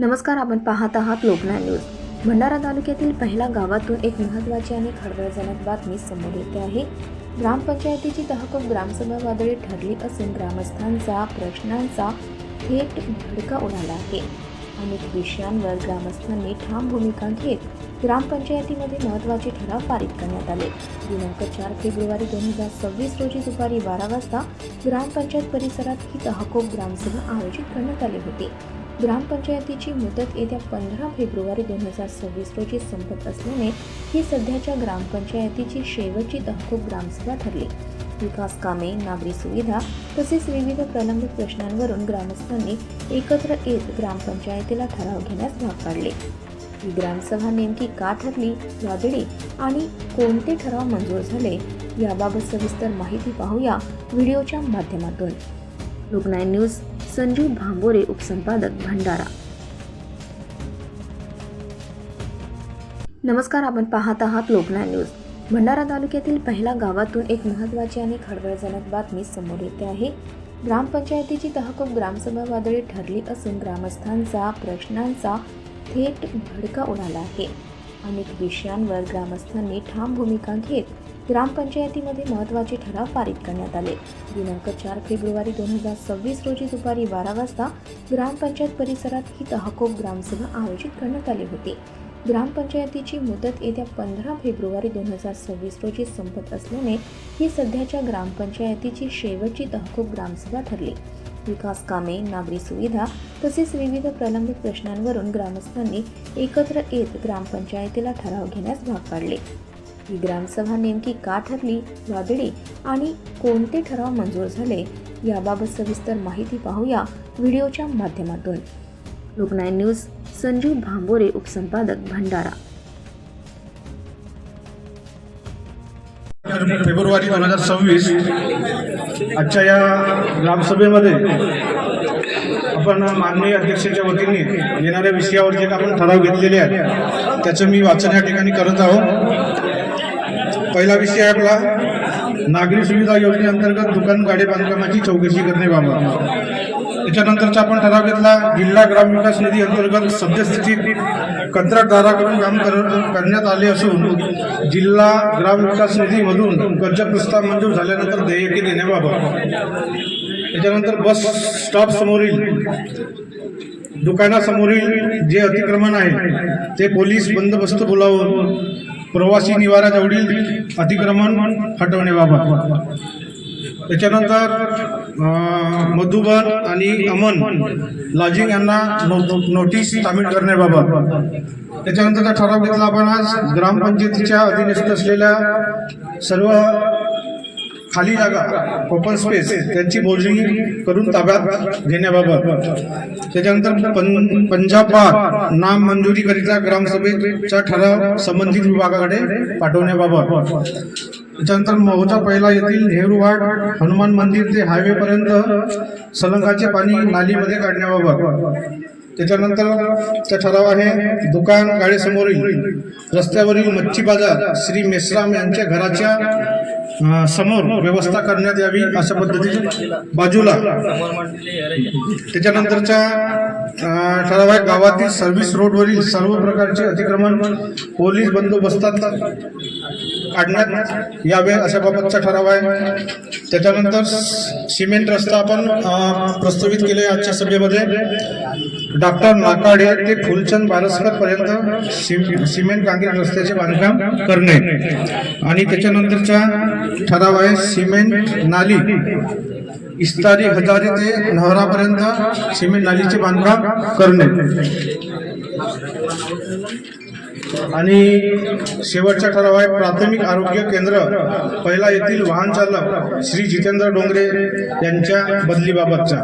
नमस्कार आपण पाहत आहात लोकना न्यूज. भंडारा तालुक्यातील पहिल्या गावातून एक महत्त्वाची आणि खळबळजनक बातमी समोर येते आहे. ग्रामपंचायतीची तहकूब ग्रामसभा वादळी ठरली असून ग्रामस्थांचा प्रश्नांचा थेट भडका उडाला आहे. अनेक विषयांवर ग्रामस्थांनी ठाम भूमिका घेत ग्रामपंचायतीमध्ये महत्त्वाचे ठराव पारित करण्यात आले. दिनांक चार फेब्रुवारी दोन हजार सव्वीस रोजी दुपारी बारा वाजता ग्रामपंचायत परिसरात ही तहकूब ग्रामसभा आयोजित करण्यात आली होती. ग्रामपंचायतीची मुदत येत्या पंधरा फेब्रुवारी दोन हजार सव्वीस रोजी संपत असल्याने ही सध्याच्या ग्रामपंचायतीची शेवटची तहकूब ग्रामसभा ठरली. विकास कामे नागरी सुविधा तसेच विविध प्रलंबित प्रश्नांवरून ग्रामस्थांनी एकत्र येत ग्रामपंचायतीला ठराव घेण्यास भाग पाडले. ही ग्रामसभा नेमकी का ठरली वादळी आणि कोणते ठराव मंजूर झाले याबाबत सविस्तर माहिती पाहूया व्हिडिओच्या माध्यमातून. लोकनाय न्यूज संजू भांबोरे उपसंपादक भंडारा. नमस्कार आपण पाहत आहात लोकनाय न्यूज. भंडारा तालुक्यातील पहिल्या गावातून एक महत्त्वाची आणि खळबळजनक बातमी समोर येते आहे. ग्रामपंचायतीची तहकूब ग्रामसभा वादळी ठरली असून ग्रामस्थांचा प्रश्नांचा थेट भडका उडाला आहे. अनेक विषयांवर ग्रामस्थांनी ठाम भूमिका घेत ग्रामपंचायतीमध्ये महत्त्वाचे ठराव पारित करण्यात आले. दिनांक चार फेब्रुवारी दोन हजार सव्वीस रोजी दुपारी बारा वाजता ग्रामपंचायत परिसरात ही तहकूब ग्रामसभा आयोजित करण्यात आली होती. ग्रामपंचायतीची मुदत येत्या पंधरा फेब्रुवारी दोन हजार सव्वीस रोजी संपत असल्याने ही सध्याच्या ग्रामपंचायतीची शेवटची तहकूब ग्रामसभा ठरली. विकास कामे नागरी सुविधा तसेच विविध प्रलंबित प्रश्नांवरून ग्रामस्थांनी एकत्र येत ग्रामपंचायतीला ठराव घेण्यास भाग पाडले. ही ग्रामसभा नेमकी का ठरली वादळी आणि कोणते ठराव मंजूर झाले याबाबत सविस्तर माहिती पाहूया व्हिडिओच्या माध्यमातून. लोकनायन न्यूज संजू भांबोरे उपसंपादक भंडारा. फेब्रुवारी दोन हजार सव्वीस आजच्या या ग्रामसभेमध्ये आपण माननीय अध्यक्षाच्या वतीने येणाऱ्या विषयावर जे आपण ठराव घेतलेले आहेत त्याचं मी वाचन या ठिकाणी करत आहोत. पहिला विषय आपला नागरी सुविधा योजनेअंतर्गत दुकान गाडे बांधकामाची चौकशी करण्याबाबत त्याच्यानंतरचा आपण ठराव घेतला जिल्हा ग्रामविकास निधी अंतर्गत सद्यस्थितीत कंत्राटदाराकडून काम कर करण्यात आले असून जिल्हा ग्रामविकास निधीमधून कर्ज प्रस्ताव मंजूर झाल्यानंतर देयके देण्याबाबत. त्याच्यानंतर बस स्टॉप समोरील दुकानासमोरील जे अतिक्रमण आहे ते पोलीस बंदोबस्त बोलावून प्रवासी निवाराजवळील अतिक्रमण हटवण्याबाबत. त्याच्यानंतर मधुबन आणि अमन लाजिंग यांना नो- नोटीस सामील करण्याबाबत. त्याच्यानंतरचा ठराव घेतला आपण आज ग्रामपंचायतीच्या अधीनस्थ असलेल्या सर्व खाली जागा ओपन स्पेस त्यांची मोजणी करून ताब्यात घेण्याबाबत. त्याच्यानंतर पं पंजाब बाग नाम मंजुरीकरिता ग्रामसभेचा ठराव संबंधित विभागाकडे पाठवण्याबाबत. त्याच्यानंतर महुजा पहिला येथील नेहरू वाड हनुमान मंदिर ते हायवेपर्यंत सलंगाचे पाणी नालीमध्ये काढण्याबाबत. त्याच्यानंतर त्या ठराव आहे दुकान गाडीसमोरील रस्त्यावरील मच्छी बाजार श्री मेश्राम यांच्या घराच्या समोर व्यवस्था करण्यात यावी अशा पद्धतीने बाजूला. त्याच्यानंतरच्या ठराव आहे गावातील सर्व्हिस रोडवरील सर्व प्रकारचे अतिक्रमण पोलीस बंदोबस्तात काढण्यात यावे अशा बाबतचा ठराव आहे. त्याच्यानंतर सिमेंट रस्ता आपण प्रस्तावित केले आजच्या सभेमध्ये. डॉक्टर नाकाडे ते फुलचंद बारसकर पर्यंत सिम- सिमेंट काँक्रीट रस्त्याचे बांधकाम करणे. आणि त्याच्यानंतरचा ठराव आहे सिमेंट नाली. इस्तारी हजारे ते नहरापर्यंत सिमेंट नालीचे बांधकाम करणे. आणि शेवटचा ठराव आहे प्राथमिक आरोग्य केंद्र पहिला येथील वाहन चालक श्री जितेंद्र डोंगरे यांच्या बदलीबाबतचा.